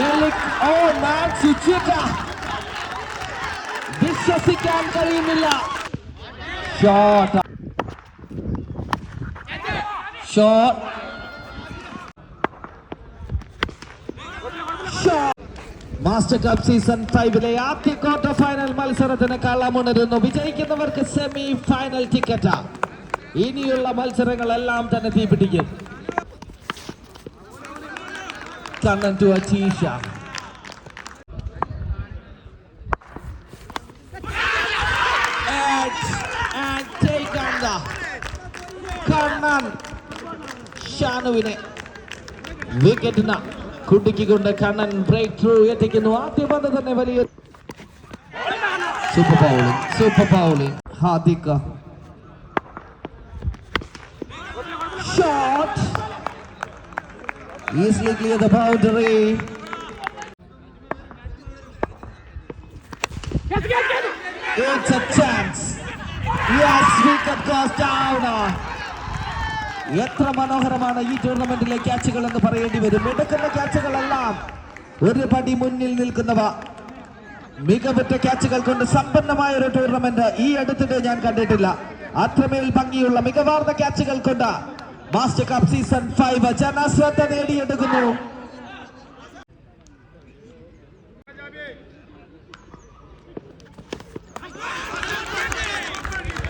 എലിക് ഓ മാൻ സുചിത വിശ്വസിക്കാൻ കഴിയുന്നില്ല shot shot master cup season ഫൈവിലെ ആദ്യ ക്വാർട്ടർ ഫൈനൽ മത്സരത്തിന് കള്ളമുണരുന്നു. വിജയിക്കുന്നവർക്ക് സെമി ഫൈനൽ ടിക്കറ്റ് ഇനിയുള്ള മത്സരങ്ങളെല്ലാം തന്നെ തീപിടിക്കും. കണ്ണൻ ടു അച്ചീഷ And, and take the Kannan ഷാനുവിനെ വിക്കറ്റിന് കുടുക്കിക്കൊണ്ട് കണ്ണൻ ബ്രേക്ക് ത്രൂ എത്തിക്കുന്നു. ആദ്യ പന്ത് തന്നെ വലിയ super bowling super bowling ഹാദിക്ക shot easily clear the boundary. It's a chance. Yes wicket goes down. എത്ര മനോഹരമാണ് ഈ ടൂർണമെന്റിലെ ക്യാച്ചുകൾ എന്ന് പറയേണ്ടി വരും. എടുക്കുന്ന ക്യാച്ചുകളെല്ലാം ഒരു പടി മുന്നിൽ നിൽക്കുന്നവ. മികവുറ്റ ക്യാച്ചുകൾ കൊണ്ട് സമ്പന്നമായ ഒരു ടൂർണമെന്റ് ഈ അടുത്തിടെ ഞാൻ കണ്ടിട്ടില്ല. അത്രമേൽ ഭംഗിയുള്ള മികവാർന്ന ക്യാച്ചുകൾ കൊണ്ട് മാസ്റ്റർ കപ്പ് സീസൺ ഫൈവ് ജനശ്രദ്ധ നേടിയെടുക്കുന്നു.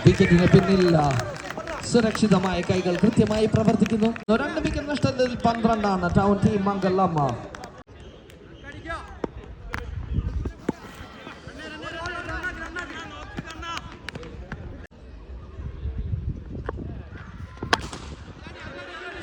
വിക്കറ്റിന് പിന്നിൽ സുരക്ഷിതമായ കൈകൾ കൃത്യമായി പ്രവർത്തിക്കുന്നു. രണ്ട് വിക്കറ്റ് നഷ്ടത്തിൽ പന്ത്രണ്ടാണ്. ടൗൺ ടീം മംഗളമ്മ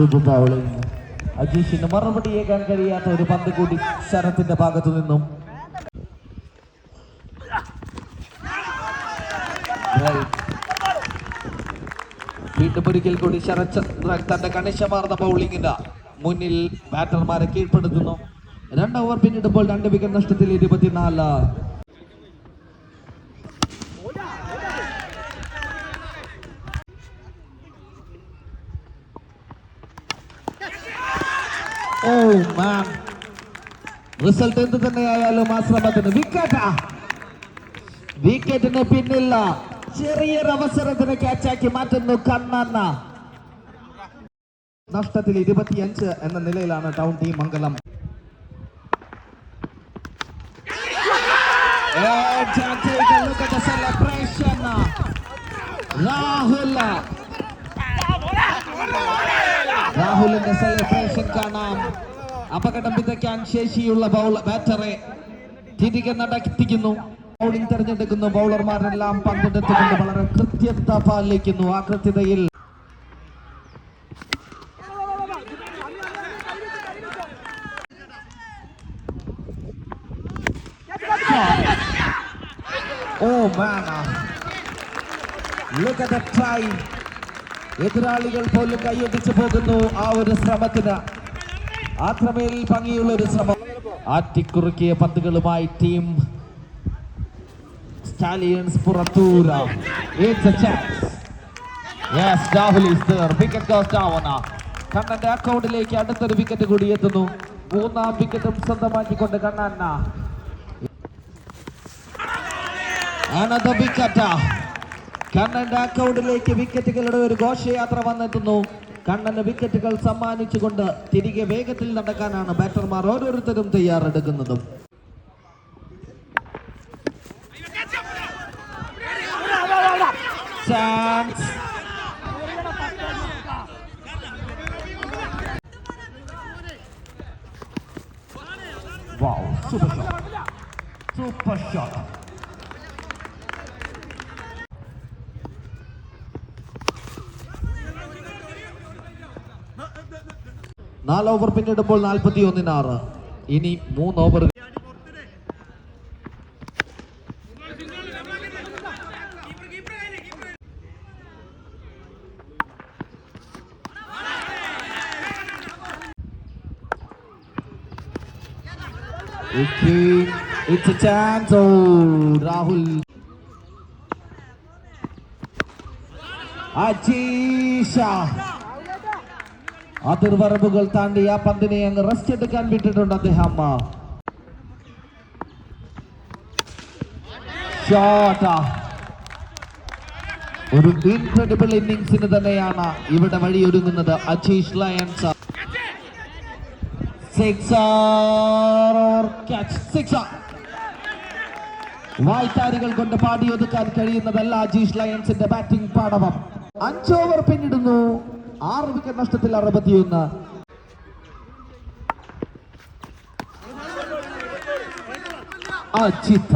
one. സൂപ്പർ നിന്ന് അജീഷിന് മറുപടിയേക്കാൻ കഴിയാത്ത ഒരു പന്ത് കൂടി ശരത്തിന്റെ ഭാഗത്തു നിന്നും. വീണ്ടും ഒരിക്കൽ കൂടി ശരത് ചന്ദ്രൻ തന്റെ കണിശമാർന്ന ബൗളിങ്ങിന്റെ മുന്നിൽ ബാറ്റർമാരെ കീഴ്പ്പെടുത്തുന്നു രണ്ട് ഓവർ പിന്നിടുമ്പോൾ രണ്ട് വിക്കറ്റ് നഷ്ടത്തിൽ ഇരുപത്തിനാല് മാൻ റിസൾട്ട് എന്ത് തന്നെയായാലും ആ ശ്രമത്തിന് വിക്കറ്റാ. വിക്കറ്റിന് പിന്നില്ല. ചെറിയൊരു അവസരത്തിന് ക്യാച്ചാക്കി മാറ്റുന്നു കണ്ണന്ന. നഷ്ടത്തിൽ ഇരുപത്തിയഞ്ച് എന്ന നിലയിലാണ് ടൗൺ ടീം മംഗലം. രാഹുലിന്റെ സെലിബ്രേഷൻ കാണാം. അപകടം വിതയ്ക്കാൻ ശേഷിയുള്ള ബൗൾ ബാറ്ററെ തിരികെ നടത്തിക്കുന്നു. ബൗളിംഗ് തെരഞ്ഞെടുക്കുന്നു. ബൗളർമാരെല്ലാം പങ്കെടുത്തുകൊണ്ട് വളരെ കൃത്യത പാലിക്കുന്നു. ആ കൃത്യതയിൽ try. എതിരാളികൾ പോലും കൈയൊടിച്ചു പോകുന്നു ആ ഒരു ശ്രമത്തിന്. അത്രമേൽ ഭംഗിയുള്ള ഒരു ശ്രമം ആറ്റിക്കുറുക്കിയ പന്തുകളുമായി ടീം സ്റ്റാലിയൻസ് പുറത്തൂര It's a chance. Yes, Rahul there. Wicket goes down. കണ്ണന്റെ അക്കൗണ്ടിലേക്ക് അടുത്തൊരു വിക്കറ്റ് കൂടി എത്തുന്നു മൂന്നാം വിക്കറ്റും സ്വന്തമാക്കിക്കൊണ്ട് കണ്ണന്ന Another wicket. കണ്ണന്റെ അക്കൗണ്ടിലേക്ക് വിക്കറ്റുകളുടെ ഒരു ഘോഷയാത്ര വന്നെത്തുന്നു കണ്ണന് വിക്കറ്റുകൾ സമ്മാനിച്ചുകൊണ്ട് തിരികെ വേഗത്തിൽ നടക്കാനാണ് ബാറ്റർമാർ ഓരോരുത്തരും തയ്യാറെടുക്കുന്നതും. Chance Wow, super shot. Super നാല് ഓവർ പിന്നിടുമ്പോൾ നാൽപ്പത്തി ഒന്നിനാറ് ഇനി മൂന്ന് over Again, it's a chance. Oh, Rahul. അജീഷ അതിർവറമ്പുകൾ താണ്ടി ആ പന്തിനെ അങ്ങ് റെസ്റ്റ് എടുക്കാൻ വിട്ടിട്ടുണ്ട് അദ്ദേഹം. ഒരു ഇൻക്രെഡിബിൾ ഇന്നിങ്സിന് തന്നെയാണ് ഇവിടെ വഴിയൊരുങ്ങുന്നത് അജീഷ് ലയൻസ് വായ്ത്താരികൾ കൊണ്ട് പാടിയൊതുക്കാൻ കഴിയുന്നതല്ല അജീഷ് ലയൻസിന്റെ ബാറ്റിംഗ് പാടവം അഞ്ചോവർ പിന്നിടുന്നു. ആറ് വിക്കറ്റ് നഷ്ടത്തിൽ അറുപത്തിയൊന്ന്. അജിത്ത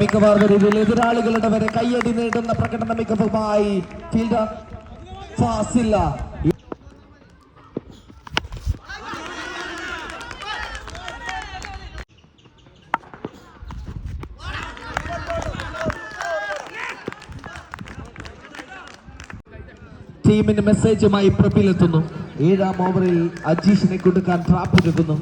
മികവാർന്ന രീതിയിൽ എതിരാളികളുടെ വരെ കയ്യടി നേടുന്ന പ്രകടന മികവുമായി ഫീൽഡർ ഫാസില്ല ടീമിന് മെസ്സേജുമായി പ്രബിലെത്തുന്നു ഏഴാം ഓവറിൽ അജീഷിനെ കൊടുക്കാൻ ട്രാപ്പ് ഒരുക്കുന്നു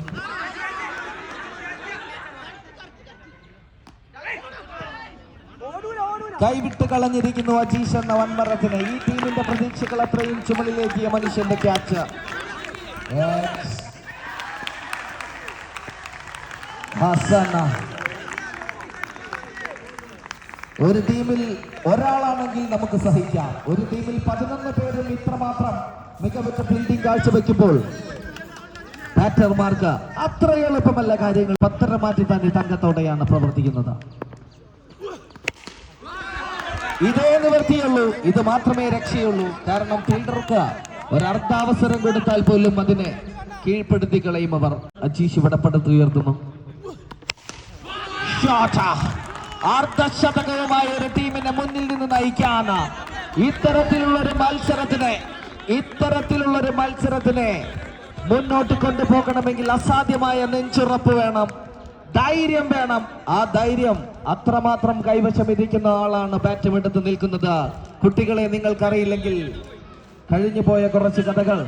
കൈവിട്ട് കളഞ്ഞിരിക്കുന്നു അജീഷ് എന്ന വൻമരത്തിന് ഈ ടീമിന്റെ പ്രതീക്ഷകൾ അത്രയും ചുമലിലേക്കിയ മനുഷ്യന്റെ ക്യാച്ച് ഒരു ടീമിൽ ഒരാളാണെങ്കിൽ നമുക്ക് സഹിക്കാം. ഒരു ടീമിൽ പതിനൊന്ന് പേരും ഇത്രമാത്രം മികവുറ്റ ഫീൽഡിംഗ് കാഴ്ചവെക്കുമ്പോൾ ബാറ്റർമാർക്ക് അത്ര എളുപ്പമല്ല കാര്യങ്ങൾ. പത്തര മാറ്റി തന്നെ തങ്കത്തോടെയാണ് പ്രവർത്തിക്കുന്നത്. ഇതേ നിവർത്തിയുള്ളൂ. ഇത് മാത്രമേ രക്ഷയുള്ളൂ. കാരണം ഫീൽഡർക്ക് ഒരർദ്ധാവസരം കൊടുത്താൽ പോലും അതിനെ കീഴ്പ്പെടുത്തി കളയും അവർ അജീഷ് ഇവിടെ പടുത്തുയർത്തുന്നു അർദ്ധശതകവുമായ ഒരു ടീമിനെ മുന്നിൽ നിന്ന് നയിക്കാൻ ഇത്തരത്തിലുള്ള ഒരു മത്സരത്തിനെ ഇത്തരത്തിലുള്ള ഒരു മത്സരത്തിനെ മുന്നോട്ട് കൊണ്ടുപോകണമെങ്കിൽ അസാധ്യമായ നെഞ്ചുറപ്പ് വേണം. ധൈര്യം വേണം. ആ ധൈര്യം അത്രമാത്രം കൈവശം ഇരിക്കുന്ന ആളാണ് ബാറ്റും എടുത്ത് നിൽക്കുന്നത്. കുട്ടികളെ നിങ്ങൾക്കറിയില്ലെങ്കിൽ കഴിഞ്ഞു പോയ കുറച്ച് കഥകൾ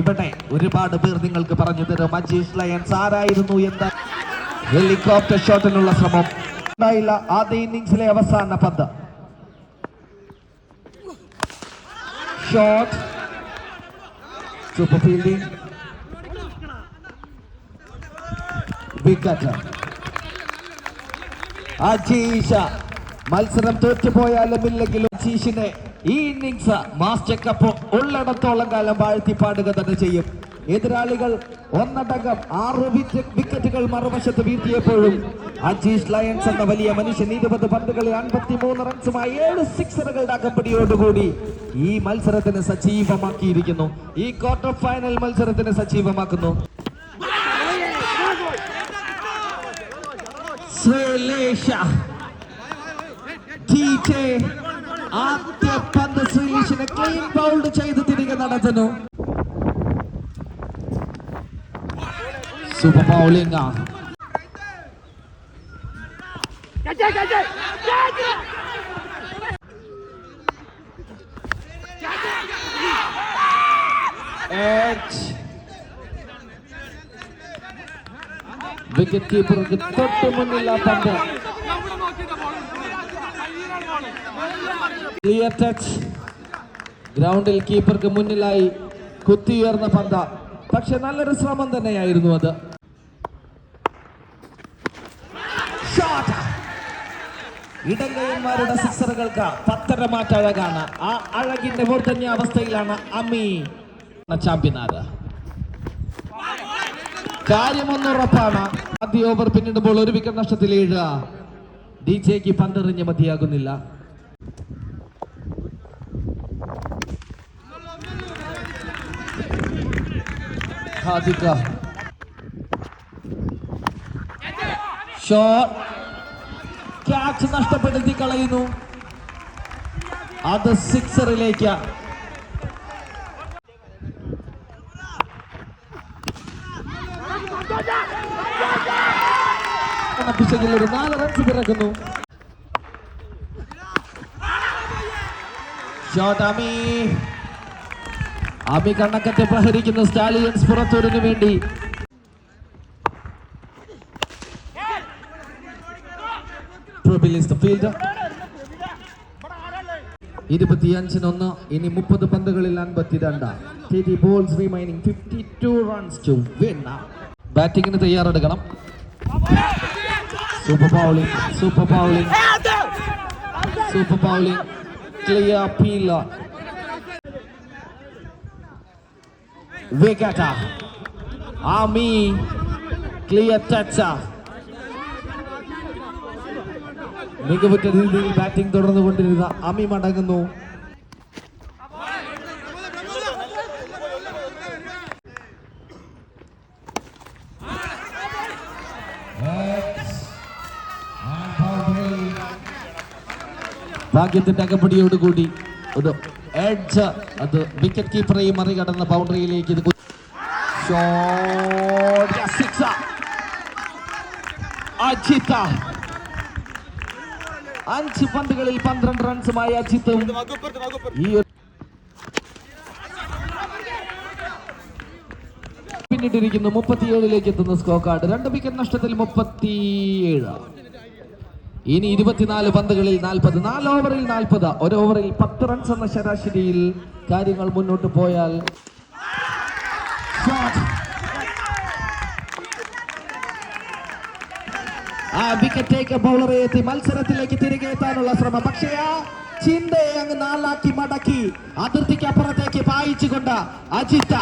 ഇവിടെ ഒരുപാട് പേർ നിങ്ങൾക്ക് പറഞ്ഞു തരും. അജീഷ് ലയൻസ് ആരായിരുന്നു എന്താ ഹെലികോപ്റ്റർ ഷോട്ടിനുള്ള ശ്രമം. ഉണ്ടായില്ല. ആദ്യ ഇന്നിംഗ്സിലെ അവസാന പന്ത്. Shot. Super fielding wicket Ajeesha മത്സരം തോറ്റുപോയാലും ഇല്ലെങ്കിലും അജീഷിനെ ഈ ഇന്നിങ്സ് മാസ്റ്റർ കപ്പ് ഉള്ളിടത്തോളം കാലം വാഴ്ത്തി പാടുക തന്നെ ചെയ്യും. എതിരാളികൾ ഒന്നടങ്കം ആറ് വിക്കറ്റുകൾ മറുവശത്ത് വീഴ്ത്തിയപ്പോഴും അജീഷ് ലയൺസ് എന്ന വലിയ മനുഷ്യൻ ഇരുപത് പന്തുകളിൽ അൻപത്തി മൂന്ന് റൺസുമായി ഏഴ് സിക്സറുകളുടെ അകമ്പടിയോടുകൂടി ഈ മത്സരത്തിന് സജീവമാക്കിയിരിക്കുന്നു. ഈ ക്വാർട്ടർ ഫൈനൽ മത്സരത്തിന് സജീവമാക്കുന്നു. ശ്രീലേഷ TJ ആദ്യ പന്ത് ശ്രീലേഷിനെ ക്ലീൻ ബൗൾഡ് ചെയ്ത് തിരികെ നടത്തുന്നു. Super bowling Catch it, wicket കീപ്പർക്ക് തൊട്ട് മുന്നിൽ ആ പന്ത്. ക്ലിയർ ടച്ച് ഗ്രൗണ്ടിൽ കീപ്പർക്ക് മുന്നിലായി കുത്തിയുയർന്ന പന്ത. പക്ഷെ നല്ലൊരു ശ്രമം തന്നെയായിരുന്നു അത്. ഇടങ്കയന്മാരുടെ സിക്സറുകൾക്ക് പത്തര മാറ്റഴകാണ്. ആ അഴകിന്റെ മൂർധന്യ അവസ്ഥയിലാണ് അമി ചാമ്പ്യനാഥ്. കാര്യമൊന്നുറപ്പാണ് ആദ്യ ഓവർ പിന്നിടുമ്പോൾ ഒരു വിക്കറ്റ് നഷ്ടത്തിൽ ഏഴ് ഡി ജെക്ക് പന്തെറിഞ്ഞ് മതിയാകുന്നില്ല. ഷോട്ട് ക്യാച്ച് നഷ്ടപ്പെടുത്തി കളയുന്നു. അത് സിക്സറിലേക്ക് പിശകിൽ ഒരു നാല് റൺസ് പിറക്കുന്നു അമി. കണ്ണക്കത്തെ പ്രഹരിക്കുന്ന സ്റ്റാലിയൻസ് പുറത്തൂരിന് വേണ്ടി. ഇരുപത്തിയഞ്ചിനൊന്ന് ഇനി മുപ്പത് പന്തുകളിൽ അൻപത്തിരണ്ട്. ടി ബോൾസ് റൺസ് ടു വിൻ ബാറ്റിംഗിന് തയ്യാറെടുക്കണം. Super bowling super bowling super bowling clear പീല വിക്കറ്റ ആമി ക്ലിയർ ടച്ച മികവുറ്റ രീതിയിൽ ബാറ്റിംഗ് തുടർന്നുകൊണ്ടിരുന്ന അമി മടങ്ങുന്നു. ഭാഗ്യത്തിന്റെ അകമ്പടിയോടുകൂടി ഒരു എഡ്ജ് അത് വിക്കറ്റ് കീപ്പറെയും മറികടന്ന ബൗണ്ടറിയിലേക്ക് ഇത്. അജിത്ത. അഞ്ച് പന്തുകളിൽ പന്ത്രണ്ട് റൺസുമായി അജിത്തും പിന്നിട്ടിരിക്കുന്നു മുപ്പത്തിയേഴിലേക്ക് എത്തുന്ന സ്കോ കാർഡ് രണ്ട് വിക്കറ്റ് നഷ്ടത്തിൽ മുപ്പത്തിയേഴ്. ഇനി ഇരുപത്തിനാല് പന്തുകളിൽ നാൽപ്പത് നാല് ഓവറിൽ നാൽപ്പത്. ഒരു ഓവറിൽ പത്ത് റൺസ് എന്ന ശരാശരിയിൽ കാര്യങ്ങൾ മുന്നോട്ട് പോയാൽ. ആ ബൗളറെ എത്തി മത്സരത്തിലേക്ക് തിരികെ എത്താനുള്ള ശ്രമം. പക്ഷേ ആ ചിന്തയെ അങ്ങ് നാലാക്കി മടക്കി അതിർത്തിക്ക് അപ്പുറത്തേക്ക് പായിച്ചുകൊണ്ട് അജിത്ത.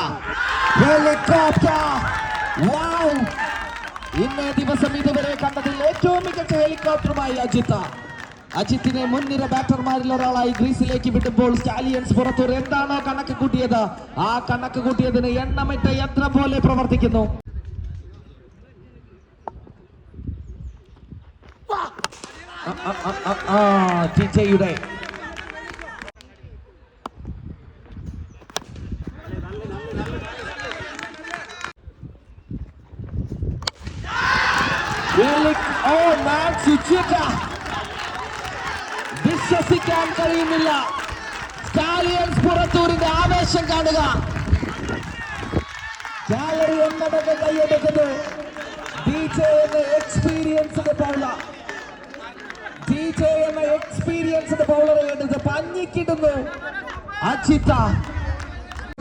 വൗ ഇന്നേ ദിവസം ഇതുവരെ കണ്ടതിൽ ഏറ്റവും മികച്ച ഹെലികോപ്റ്ററുമായി അജിത്ത. അജിത്തിനെ മുൻനിര ബാറ്റർമാരിൽ ഒരാളായി ഗ്രീസിലേക്ക് വിടുമ്പോൾ സ്റ്റാലിയൻസ് പുറത്തൂർ എന്താണോ കണക്ക് കൂട്ടിയത്? ആ കണക്ക് കൂട്ടിയതിന് എണ്ണമിട്ട എത്ര പോലെ പ്രവർത്തിക്കുന്നു? ആ, ആ, ഓ ആ, ആ, ടിജയുടെ Really- Oh, man, സുചിത. വിശ്വസിക്കാൻ കഴിയുന്നില്ല. സ്റ്റാലിയൻസ് പുറത്തൂരിന്റെ ആവേശം കാണുക. ഗാലറി ഒന്നടങ്കം കൈയെടുക്കുന്നത് ഡി ജെ എന്ന എക്സ്പീരിയൻസിന്റെ ബൗളർ ഡി ജെ എന്ന എക്സ്പീരിയൻസിന്റെ ബൗളറെ എടുത്ത് പഞ്ഞിക്കിടുന്നു. അജിത്ത.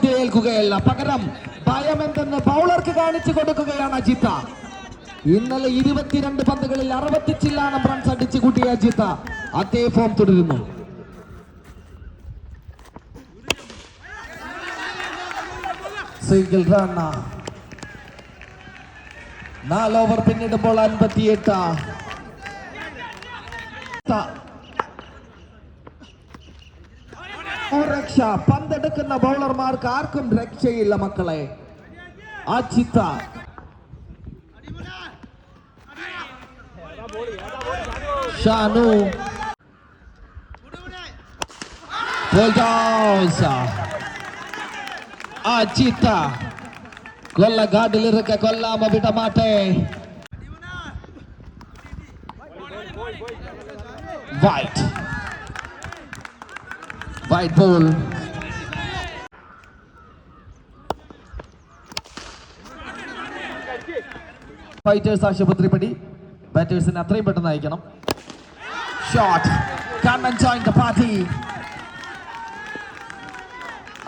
ഏൽക്കുകയല്ല പകരം ഭയം എന്തെന്ന് ബൗളർക്ക് കാണിച്ചു കൊടുക്കുകയാണ് അജിത്ത. ഇന്നലെ ഇരുപത്തിരണ്ട് പന്തുകളിൽ അറുപത്തി ചില്ലാനം റൺസ് അടിച്ചു കൂട്ടിയ അജിത്ത അതേ ഫോം തുടരുന്നു. സിംഗിൾ റണ്ണ നാല് ഓവർ പിന്നിടുമ്പോൾ അൻപത്തിയെട്ട് രക്ഷ. പന്തെടുക്കുന്ന ബൗളർമാർക്ക് ആർക്കും രക്ഷയില്ല മക്കളെ. അജിത്ത ഷാനു Bulldozer. അജിത്ത കൊല്ല ഗാഡിലിറക്ക കൊല്ലാമ വിടമാട്ടെ വൈറ്റ് വൈറ്റ് ബോൾ ഫൈറ്റേഴ്സ് ആശുപത്രിപ്പടി ബാറ്റേഴ്സിനെ അത്രയും പെട്ടെന്ന് അയക്കണം. Shot and join the party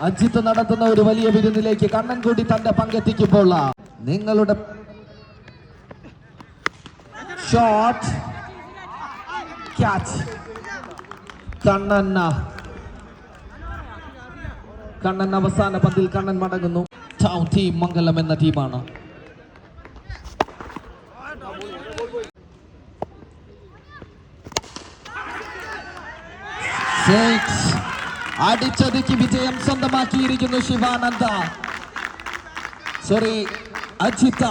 Ajith നടത്തുന്ന ഒരു വലിയ വിരുന്നിലേക്ക് കണ്ണൻ കൂടി തന്റെ പങ്കെത്തിക്കുമ്പോൾ നിങ്ങളുടെ ഷോട്ട് ക്യാച്ച് കണ്ണൻ കണ്ണൻ അവസാന പന്തിൽ കണ്ണൻ മടങ്ങുന്നു. ടീം മംഗലം എന്ന ടീമാണ്. അടിച്ചതുക്കി വിജയം സ്വന്തമാക്കിയിരിക്കുന്നു ശിവാനന്ദ. സോറി അജിത്ത.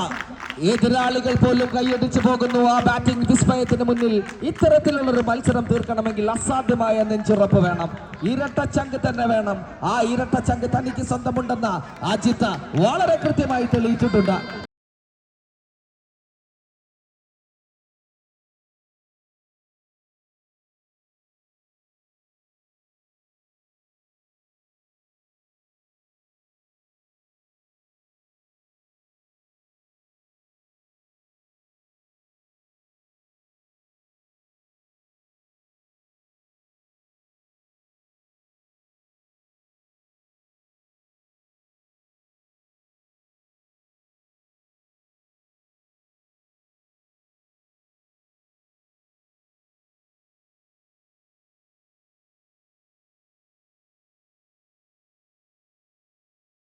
എതിരാളികൾ പോലും കൈയടിച്ചു പോകുന്നു ആ ബാറ്റിംഗ് വിസ്മയത്തിന് മുന്നിൽ. ഇത്തരത്തിലുള്ള ഒരു മത്സരം തീർക്കണമെങ്കിൽ അസാധ്യമായ നെഞ്ചുറപ്പ് വേണം. ഇരട്ട ചങ്ക് തന്നെ വേണം. ആ ഇരട്ട ചങ്ക് തനിക്ക് സ്വന്തമുണ്ടെന്ന അജിത്ത വളരെ കൃത്യമായി തെളിയിച്ചിട്ടുണ്ട്.